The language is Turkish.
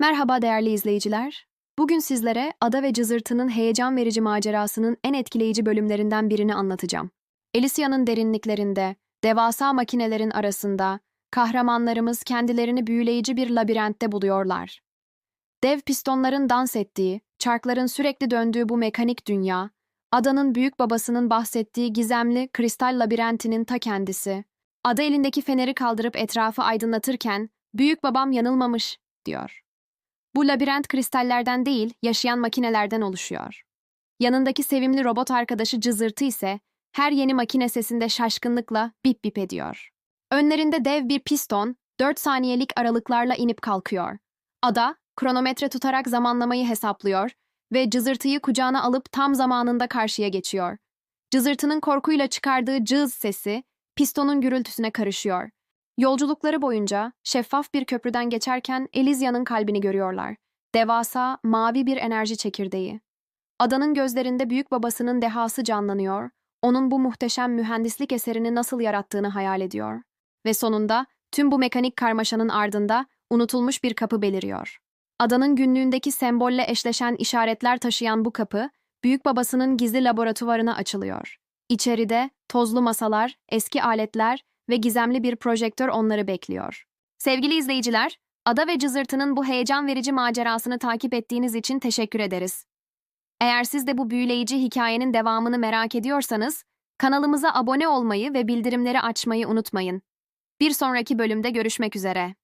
Merhaba değerli izleyiciler. Bugün sizlere Ada ve Cızırtı'nın heyecan verici macerasının en etkileyici bölümlerinden birini anlatacağım. Elysia'nın derinliklerinde, devasa makinelerin arasında, kahramanlarımız kendilerini büyüleyici bir labirentte buluyorlar. Dev pistonların dans ettiği, çarkların sürekli döndüğü bu mekanik dünya, Ada'nın büyük babasının bahsettiği gizemli kristal labirentinin ta kendisi. Ada elindeki feneri kaldırıp etrafı aydınlatırken, büyük babam yanılmamış, diyor. Bu labirent kristallerden değil, yaşayan makinelerden oluşuyor. Yanındaki sevimli robot arkadaşı Cızırtı ise her yeni makine sesinde şaşkınlıkla bip bip ediyor. Önlerinde dev bir piston, 4 saniyelik aralıklarla inip kalkıyor. Ada, kronometre tutarak zamanlamayı hesaplıyor ve cızırtıyı kucağına alıp tam zamanında karşıya geçiyor. Cızırtının korkuyla çıkardığı cız sesi, pistonun gürültüsüne karışıyor. Yolculukları boyunca şeffaf bir köprüden geçerken Elysia'nın kalbini görüyorlar. Devasa, mavi bir enerji çekirdeği. Adanın gözlerinde büyük babasının dehası canlanıyor, onun bu muhteşem mühendislik eserini nasıl yarattığını hayal ediyor. Ve sonunda tüm bu mekanik karmaşanın ardında unutulmuş bir kapı beliriyor. Adanın günlüğündeki sembolle eşleşen işaretler taşıyan bu kapı, büyük babasının gizli laboratuvarına açılıyor. İçeride tozlu masalar, eski aletler ve gizemli bir projektör onları bekliyor. Sevgili izleyiciler, Ada ve Cızırtı'nın bu heyecan verici macerasını takip ettiğiniz için teşekkür ederiz. Eğer siz de bu büyüleyici hikayenin devamını merak ediyorsanız, kanalımıza abone olmayı ve bildirimleri açmayı unutmayın. Bir sonraki bölümde görüşmek üzere.